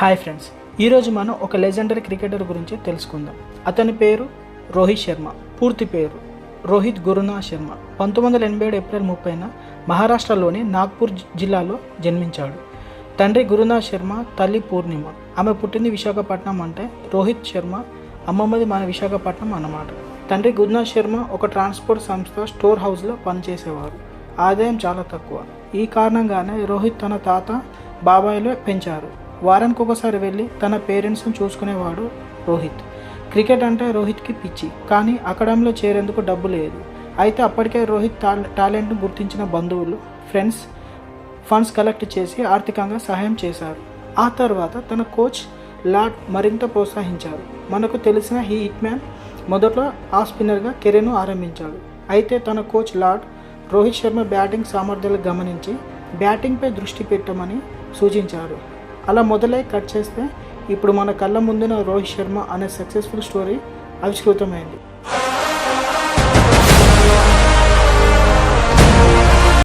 Hi friends ఈరోజు మనం ఒక లెజెండరీ క్రికెటర్ గురించి తెలుసుకుందాం. అతని పేరు రోహిత్ శర్మ పూర్తి పేరు రోహిత్ గురునా శర్మ. పంతొమ్మిది వందల ఎనభై ఏడు ఏప్రిల్ ముప్పైన మహారాష్ట్రలోని నాగ్పూర్ జిల్లాలో జన్మించాడు. తండ్రి గురునాథ్ శర్మ తల్లి పూర్ణిమ. ఆమె పుట్టింది విశాఖపట్నం అంటే రోహిత్ శర్మ అమ్మమ్మది మన విశాఖపట్నం అన్నమాట. తండ్రి గురునాథ్ శర్మ ఒక ట్రాన్స్పోర్ట్ సంస్థ స్టోర్ హౌస్లో పనిచేసేవారు. ఆదాయం చాలా తక్కువ. ఈ కారణంగానే రోహిత్ తన తాత బాబాయ్లో పెంచారు. వారానికి ఒకసారి వెళ్ళి తన పేరెంట్స్ని చూసుకునేవాడు రోహిత్. క్రికెట్ అంటే రోహిత్కి పిచ్చి కానీ అకాడమీలో చేరేందుకు డబ్బు లేదు. అయితే అప్పటికే రోహిత్ టాల్ టాలెంట్ను గుర్తించిన బంధువులు ఫ్రెండ్స్ ఫండ్స్ కలెక్ట్ చేసి ఆర్థికంగా సహాయం చేశారు. ఆ తర్వాత తన కోచ్ లాట్ మరింత ప్రోత్సహించారు. మనకు తెలిసిన ఈ హిట్ మ్యాన్ మొదట్లో ఆ స్పిన్నర్గా కెరీర్ను ఆరంభించాడు. అయితే తన కోచ్ లాట్ రోహిత్ శర్మ బ్యాటింగ్ సామర్థ్యాలు గమనించి బ్యాటింగ్పై దృష్టి పెట్టమని సూచించారు. అలా మొదలై కట్ చేస్తే ఇప్పుడు మన కళ్ళ ముందున రోహిత్ శర్మ అనే సక్సెస్ఫుల్ స్టోరీ ఆవిష్కృతమైంది.